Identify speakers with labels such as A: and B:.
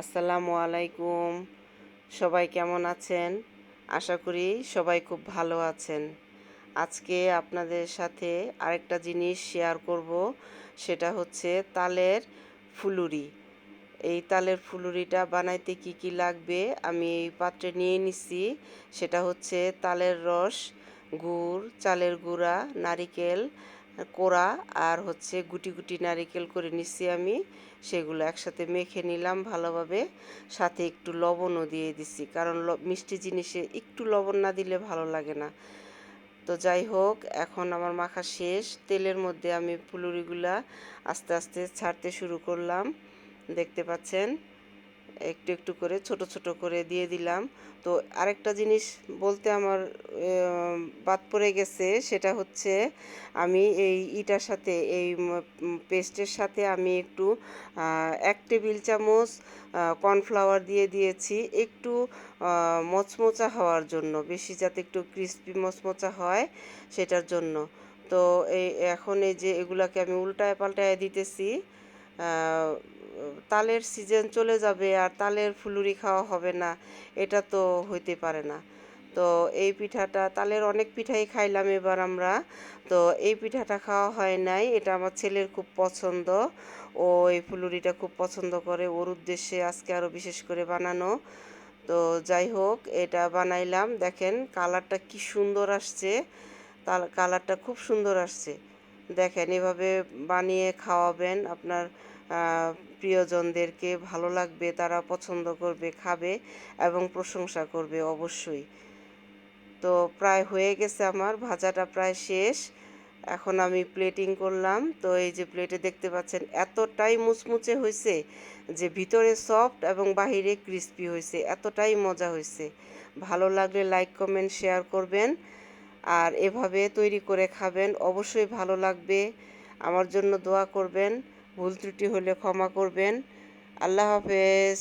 A: আসসালামু আলাইকুম। সবাই কেমন আছেন? আশা করি সবাই খুব ভালো আছেন। আজকে আপনাদের সাথে আরেকটা জিনিস শেয়ার করব, সেটা হচ্ছে তালের ফুলুরি। এই তালের ফুলুরিটা বানাইতে কি কি লাগবে আমি এই পাত্রে নিয়ে নিছি। সেটা হচ্ছে তালের রস, গুড়, চালের গুঁড়া, নারিকেল কোড়া আর হচ্ছে গুটি গুটি নারিকেল করে নিচ্ছি আমি। সেগুলো একসাথে মেখে নিলাম ভালোভাবে। সাথে একটু লবণও দিয়ে দিছি কারণ মিষ্টি জিনিসে একটু লবণ না দিলে ভালো লাগে না। তো যাই হোক, এখন আমার মাখা শেষ। তেলের মধ্যে আমি ফুলুরিগুলা আস্তে আস্তে ছাড়তে শুরু করলাম। দেখতে পাচ্ছেন? একটু একটু করে ছোট ছোট করে দিয়ে দিলাম। তো আরেকটা জিনিস বলতে আমার বাদ পড়ে গেছে, সেটা হচ্ছে আমি এই ইটার সাথে, এই পেস্টের সাথে আমি একটু এক টেবিল চামচ কর্নফ্লাওয়ার দিয়ে দিয়েছি। একটু মচমচা হওয়ার জন্য, বেশি যাতে একটু ক্রিস্পি মচমচা হয় সেটার জন্য। তো এই, এখন এই যে এগুলাকে আমি উল্টায় পাল্টায় দিতেছি। তালের সিজন চলে যাবে আর তালের ফুলুরি খাওয়া হবে না, এটা তো হইতে পারে না। তো এই পিঠাটা, তালের অনেক পিঠাই খাইলাম এবার আমরা। তো এই পিঠাটা খাওয়া হয় নাই, এটা আমার ছেলের খুব পছন্দ। ও এই ফুলুরিটা খুব পছন্দ করে, ওর উদ্দেশ্যে আজকে আরও বিশেষ করে বানানো। তো যাই হোক, এটা বানাইলাম। দেখেন কালারটা কি সুন্দর আসছে। তার কালারটা খুব সুন্দর আসছে। দেখেন, এভাবে বানিয়ে খাওয়াবেন। আপনার প্রিয়জনদেরকে ভালো লাগবে, তারা পছন্দ করবে, খাবে এবং প্রশংসা করবে অবশ্যই। তো প্রায় হয়ে গেছে আমার, ভাজাটা প্রায় শেষ। এখন আমি প্লেটিং করলাম। তো এই যে প্লেটে দেখতে পাচ্ছেন, এতটাই মুচমুচে হয়েছে যে ভিতরে সফট এবং বাহিরে ক্রিস্পি হয়েছে। এতটাই মজা হয়েছে। ভালো লাগলে লাইক কমেন্ট শেয়ার করবেন। আর এভাবে তৈরি করে খাবেন। অবশ্যই ভালো লাগবে। আমার জন্য দোয়া করবেন। ভুল ত্রুটি হলে ক্ষমা করবেন। আল্লাহ হাফেজ।